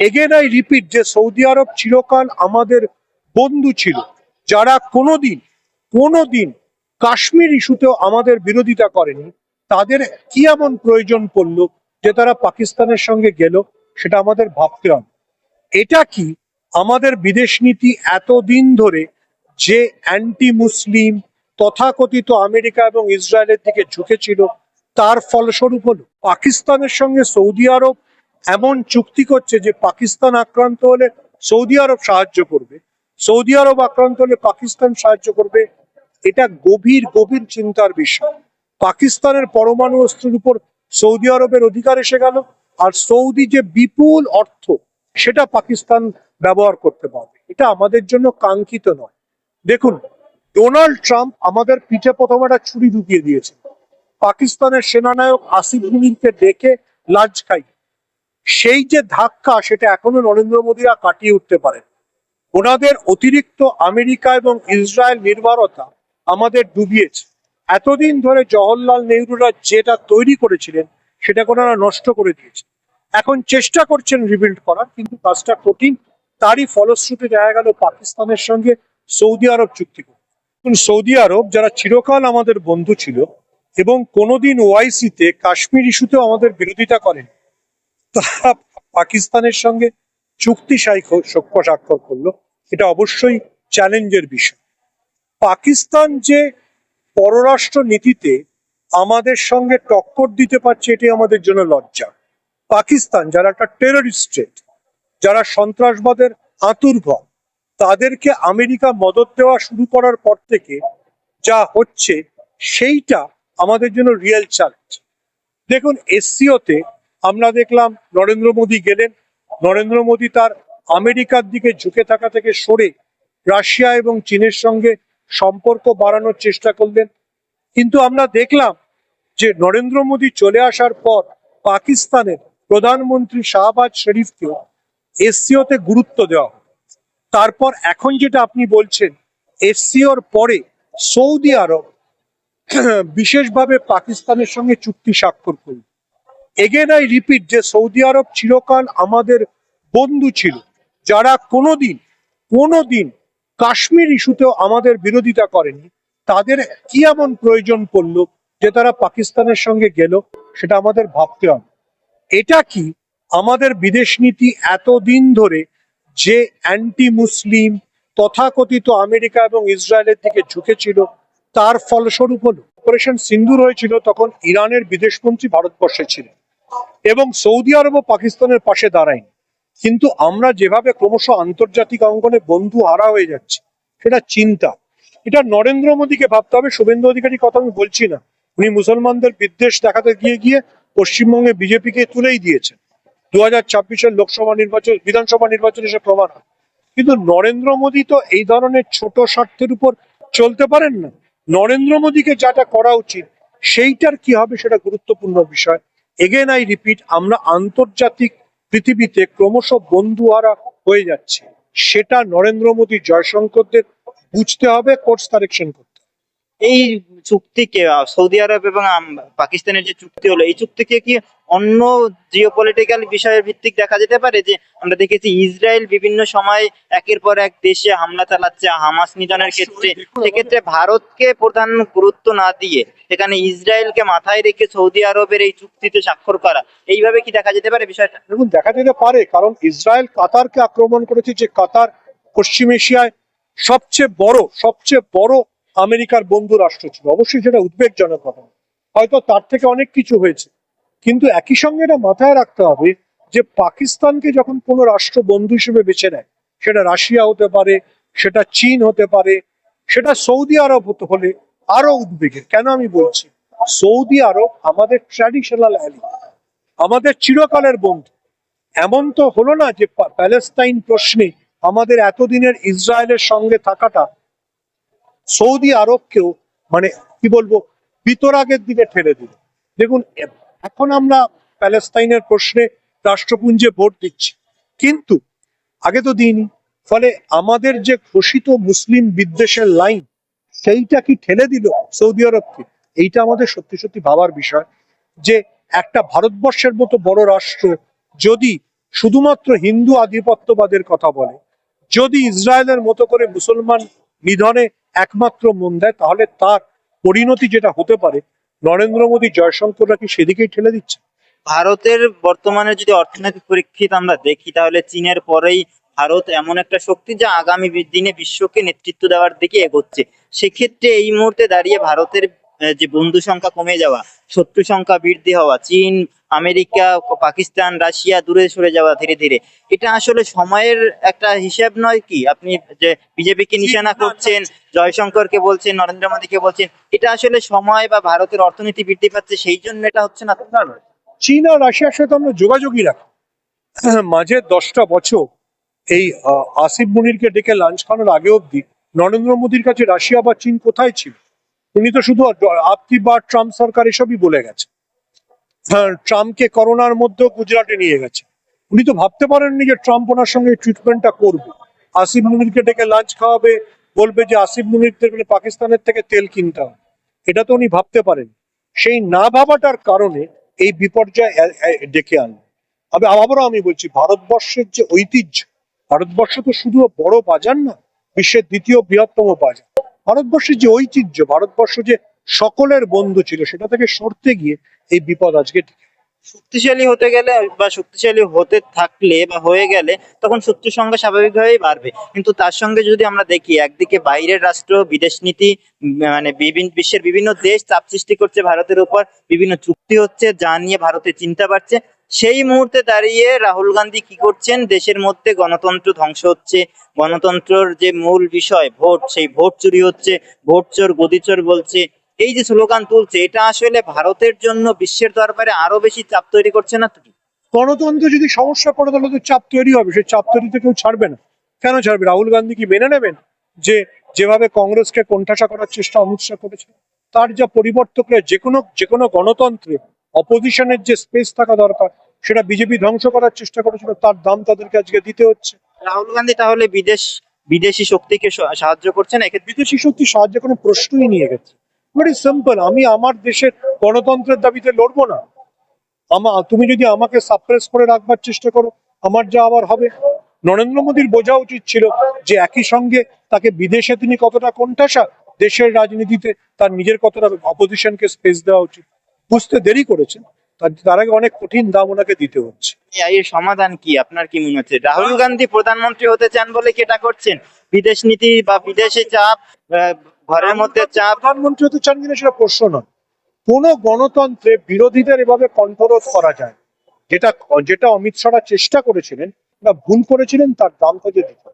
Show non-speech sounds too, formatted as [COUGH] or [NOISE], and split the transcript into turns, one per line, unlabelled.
Again I repeat যে Saudi আরব চিরকাল আমাদের বন্ধু ছিল, যারা কোনোদিন কোনোদিন কাশ্মীর ইস্যুতেও আমাদের বিরোধিতা করেনি, তাদের কি এমন প্রয়োজন পড়ল যে তারা পাকিস্তানের সঙ্গে গেল, সেটা আমাদের ভাবতে হবে। এটা কি আমাদের বিদেশ নীতি এতদিন ধরে যে অ্যান্টি মুসলিম তথাকথিত আমেরিকা এবং ইসরায়েলের দিকে ঝুঁকেছিল, তার ফলস্বরূপ হলো পাকিস্তানের সঙ্গে সৌদি আরব এমন চুক্তি করছে যে পাকিস্তান আক্রান্ত হলে সৌদি আরব সাহায্য করবে। সৌদি আরব আক্রান্ত হলে পাকিস্তান সাহায্য করবে। এটা গভীর গভীর চিন্তার বিষয়। পাকিস্তানের পরমাণু অস্ত্রের উপর সৌদি আরবের অধিকার এসে গেল আর সৌদি যে বিপুল অর্থ, সেটা পাকিস্তান ব্যবহার করতে পারবে। এটা আমাদের জন্য কাঙ্ক্ষিত নয়। দেখুন, ডোনাল্ড ট্রাম্প আমাদের পিঠে প্রথম একটা ছুরি ঢুকিয়ে দিয়েছে পাকিস্তানের সেনানায়ক আসিফ মুনিরকে ডেকে লাঞ্চ খাই সেই যে ধাক্কা সেটা এখনও নরেন্দ্র মোদীরা কাটিয়ে উঠতে পারেন। ওনাদের অতিরিক্ত আমেরিকা এবং ইসরায়েল নির্ভরতা আমাদের ডুবিয়েছে। এতদিন ধরে জওহরলাল নেহরুরা যেটা তৈরি করেছিলেন, সেটাকে ওনারা নষ্ট করে দিয়েছে। এখন চেষ্টা করছেন রিবিল্ড করার, কিন্তু কাজটা কঠিন। তারই ফলশ্রুতি দেখা গেল পাকিস্তানের সঙ্গে সৌদি আরব চুক্তি করে। সৌদি আরব যারা চিরকাল আমাদের বন্ধু ছিল এবং কোনোদিন ওআইসিতে কাশ্মীর ইস্যুতেও আমাদের বিরোধিতা করেন তারা পাকিস্তানের সঙ্গে চুক্তি স্বাক্ষর করল। এটা অবশ্যই চ্যালেঞ্জের বিষয়। পাকিস্তান যে পররাষ্ট্র নীতিতে আমাদের সঙ্গে টক্কর দিতে পারছে এটি আমাদের জন্য লজ্জা। পাকিস্তান যারা একটা টেররিস্ট স্টেট যারা সন্ত্রাসবাদের আতুর্ঘর, তাদেরকে আমেরিকা মদত দেওয়া শুরু করার পর থেকে যা হচ্ছে, সেইটা আমাদের জন্য রিয়েল চ্যালেঞ্জ দেখুন এসসিওতে আমরা দেখলাম নরেন্দ্র মোদী গেলেন। নরেন্দ্র মোদী তার আমেরিকার দিকে ঝুঁকে থাকা থেকে সরে রাশিয়া এবং চীনের সঙ্গে সম্পর্ক বাড়ানোর চেষ্টা করলেন। কিন্তু আমরা দেখলাম যে নরেন্দ্র মোদী চলে আসার পর পাকিস্তানের প্রধানমন্ত্রী শাহবাজ শরীফকে এসসিওতে গুরুত্ব দেওয়া তারপর এখন যেটা আপনি বলছেন এসসিওর পরে সৌদি আরব বিশেষভাবে পাকিস্তানের সঙ্গে চুক্তি স্বাক্ষর করল। এগেন আই রিপিট যে সৌদি আরব চিরকাল আমাদের বন্ধু ছিল, যারা কোনোদিন কোনোদিন কাশ্মীর ইস্যুতেও আমাদের বিরোধিতা করেনি, তাদের কি এমন প্রয়োজন পড়ল যে তারা পাকিস্তানের সঙ্গে গেল, সেটা আমাদের ভাবতে হবে। এটা কি আমাদের বিদেশ নীতি এতদিন ধরে যে অ্যান্টি মুসলিম তথাকথিত আমেরিকা এবং ইসরায়েলের দিকে ঝুঁকেছিল, তার ফলস্বরূপ হলো অপারেশন সিন্দুর হয়েছিল তখন ইরানের বিদেশমন্ত্রী ভারতবর্ষে ছিলেন। এবং সৌদি আরব ও পাকিস্তানের পাশে দাঁড়ায়নি। কিন্তু আমরা যেভাবে ক্রমশ আন্তর্জাতিক অঙ্গনে বন্ধু হারা হয়ে যাচ্ছে, সেটা চিন্তা। এটা নরেন্দ্র মোদীকে ভাবতে হবে, শুভেন্দু অধিকারী কথা আমি বলছি না। উনি মুসলমানদের বিদ্বেষ দেখাতে গিয়ে গিয়ে পশ্চিমবঙ্গে বিজেপিকে তুলেই দিয়েছেন। দু হাজার ছাব্বিশের লোকসভা নির্বাচন, বিধানসভা নির্বাচনে সে প্রমাণ হয়। কিন্তু নরেন্দ্র মোদী তো এই ধরনের ছোট স্বার্থের উপর চলতে পারেন না। নরেন্দ্র মোদীকে যাটা করা উচিত, সেইটার কি হবে সেটা গুরুত্বপূর্ণ বিষয়। এগেন আই রিপিট আমরা আন্তর্জাতিক পৃথিবীতে ক্রমশ বন্ধুয়ারা হয়ে যাচ্ছে সেটা নরেন্দ্র মোদী, জয়শঙ্করদের বুঝতে হবে কোর্স কারেকশন করতে।
এই চুক্তিকে সৌদি আরব এবং পাকিস্তানের যে চুক্তি হলো এই চুক্তিকে কি অন্য জিওপলিটিক্যাল বিষয়ের ভিত্তিক দেখা যেতে পারে? যে আমরা দেখেছি ইসরায়েল বিভিন্ন সময় একের পর এক দেশে হামলা চালাচ্ছে হামাস নিধনের ক্ষেত্রে। সেক্ষেত্রে ভারতকে প্রধান গুরুত্ব না দিয়ে সেখানে ইসরায়েলকে মাথায় রেখে সৌদি আরবের এই চুক্তিতে স্বাক্ষর করা এইভাবে কি দেখা যেতে পারে বিষয়টা?
দেখুন দেখা যেতে পারে কারণ ইসরায়েল কাতারকে আক্রমণ করেছে যে কাতার পশ্চিম এশিয়ায় সবচেয়ে বড় সবচেয়ে বড় আমেরিকার বন্ধু রাষ্ট্র ছিল। অবশ্যই সেটা উদ্বেগজনক ঘটনা হয়তো তার থেকে অনেক কিছু হয়েছে। কিন্তু একই সঙ্গে এটা মাথায় রাখতে হবে যে পাকিস্তানকে যখন কোনো রাষ্ট্র বন্ধু হিসেবে বেছে নেয়, সেটা রাশিয়া হতে পারে, সেটা চীন হতে পারে, সেটা সৌদি আরব হতে হলে আরও উদ্বেগের। কেন আমি বলছি? সৌদি আরব আমাদের ট্র্যাডিশনাল অ্যালি আমাদের চিরকালের বন্ধু। এমন তো হলো না যে প্যালেস্তাইন প্রশ্নে আমাদের এতদিনের ইসরায়েলের সঙ্গে থাকাটা সৌদি আরবকেও মানে কি বলব, বিতরাগের দিকে ঠেলে দিল। দেখুন এখন আমরা প্যালেস্তাইনের প্রশ্নে রাষ্ট্রপুঞ্জে ভোট দিচ্ছি। কিন্তু আগে তো দিইনি। ফলে আমাদের যে ঘোষিত মুসলিম বিদ্বেষের লাইন, সেইটা কি ঠেলে দিল সৌদি আরবকে? এইটা আমাদের সত্যি সত্যি ভাবার বিষয় যে একটা ভারতবর্ষের মতো বড় রাষ্ট্র যদি শুধুমাত্র হিন্দু আধিপত্যবাদের কথা বলে, যদি ইসরায়েলের মতো করে মুসলমান নিধনে একমাত্র মন দেয়, তাহলে তার পরিণতি যেটা হতে পারে, নরেন্দ্র মোদী জয়শঙ্কররা কি সেদিকেই ঠেলে দিচ্ছে।
ভারতের বর্তমানে যদি অর্থনৈতিক পরীক্ষিত আমরা দেখি, তাহলে চীনের পরেই ভারত এমন একটা শক্তি যা আগামী দিনে বিশ্বকে নেতৃত্ব দেওয়ার দিকে এগোচ্ছে। সেক্ষেত্রে এই মুহূর্তে দাঁড়িয়ে ভারতের যে বন্ধু সংখ্যা কমে যাওয়া শত্রু সংখ্যা বৃদ্ধি হওয়া চীন আমেরিকা পাকিস্তান রাশিয়া দূরে সরে যাওয়া ধীরে ধীরে। এটা আসলে সময়ের একটা হিসাব নয় কি? আপনি যে বিজেপিকে নিশানা করছেন জয়শঙ্করকে বলছেন নরেন্দ্র মোদীকে বলছেন এটা আসলে সময় বা ভারতের অর্থনীতি বৃদ্ধি পাচ্ছে সেই জন্য এটা হচ্ছে না।
চীন আর রাশিয়ার সাথে আমরা যোগাযোগই রাখি। [CLEARS THROAT] মাঝে দশটা বছর এই আসিফ মুনিরকে ডেকে লাঞ্চ খানোর আগে অবধি নরেন্দ্র মোদীর কাছে রাশিয়া বা চীন কোথায় ছিল? উনি তো শুধু আপকি বা ট্রাম্প সরকার এসবই বলে গেছে। হ্যাঁ, ট্রাম্পকে করোনার মধ্যেও গুজরাটে নিয়ে গেছে। উনি তো ভাবতে পারেননি যে ট্রাম্প ওনার সঙ্গে ট্রিটমেন্টটা করবে। আসিফ মুনিরকে ডেকে লাঞ্চ খাওয়াবে বলবে যে আসিফ মুনিরদের মানে পাকিস্তানের থেকে তেল কিনতে হবে। এটা তো উনি ভাবতে পারেন সেই না ভাবাটার কারণে এই বিপর্যয় ডেকে আনলো। তবে আবারও আমি বলছি ভারতবর্ষের যে ঐতিহ্য ভারতবর্ষ তো শুধু বড় বাজার না বিশ্বের দ্বিতীয় বৃহত্তম বাজার। ভারতবর্ষের যে ঐতিহ্য, ভারতবর্ষ যে সকলের বন্ধু ছিল, সেটা থেকে সরতে গিয়ে এই বিপদ আজকে
শক্তিশালী হতে গেলে বা শক্তিশালী হতে থাকলে বা হয়ে গেলে তখন শত্রুর সংখ্যা স্বাভাবিকভাবেই বাড়বে। কিন্তু তার সঙ্গে যদি আমরা দেখি, একদিকে বাইরের রাষ্ট্র, বিদেশ নীতি মানে বিভিন্ন বিশ্বের বিভিন্ন দেশ চাপ সৃষ্টি করছে, ভারতের উপর বিভিন্ন চুক্তি হচ্ছে, যা নিয়ে ভারতের চিন্তা বাড়ছে। সেই মুহূর্তে দাঁড়িয়ে রাহুল গান্ধী কি করছেন? দেশের মধ্যে গণতন্ত্র ধ্বংস হচ্ছে। গণতন্ত্রের যে মূল বিষয়, ভোট, সেই ভোট চুরি হচ্ছে, ভোট চোর গদিচোর বলছে। এই যে স্লোগান তুলছে, এটা আসলে ভারতের জন্য বিশ্বের দরবারে আরও বেশি চাপ তৈরি করছে না?
গণতন্ত্র যদি সমস্যা পড়ে, তাহলে তো চাপ তৈরি হবে। সেই চাপ তৈরিতে কেউ ছাড়বে না। কেন ছাড়বে? রাহুল গান্ধী কি মেনে নেবেন যে যেভাবে কংগ্রেসকে কোণঠাসা করার চেষ্টা অমিত করেছে? তার যা পরিবর্তকরা যে কোনো যে কোনো গণতন্ত্রে অপোজিশনের যে স্পেস থাকা দরকার সেটা বিজেপি ধ্বংস করার চেষ্টা করেছিল তার দাম তাদেরকে আজকে দিতে হচ্ছে।
রাহুল গান্ধী তাহলে বিদেশ বিদেশি শক্তিকে সাহায্য করছেন? এক্ষেত্রে
বিদেশি শক্তি সাহায্যে কোনো প্রশ্নই নিয়ে গেছে। ভেরি সিম্পল আমি আমার দেশের গণতন্ত্রের দাবিতে লড়বো না। আমা তুমি যদি আমাকে সাপ্রেস করে রাখবার চেষ্টা করো আমার যা আবার হবে। নরেন্দ্র মোদীর বোঝা উচিত ছিল যে একই সঙ্গে তাকে বিদেশে তিনি কতটা কোণঠাসা দেশের রাজনীতিতে তার নিজের কতটা অপোজিশনকে স্পেস দেওয়া উচিত। বুঝতে দেরি করেছেন। তার আগে অনেক কঠিন দাম ওনাকে দিতে হচ্ছে।
এর সমাধান কি? আপনার কি মনে হচ্ছে? রাহুল গান্ধী প্রধানমন্ত্রী হতে চান বলে কি এটা করছেন? বিদেশ নীতি বা বিদেশি চাপ ঘরের মধ্যে চাপ?
প্রধানমন্ত্রী হতে চান কিনা সেটা প্রশ্ন নয়। কোন গণতন্ত্রে বিরোধীদের এভাবে কণ্ঠরোধ করা যায় যেটা যেটা অমিত শাহরা চেষ্টা করেছিলেন বা ভুল করেছিলেন তার দাম তাকে দিতে।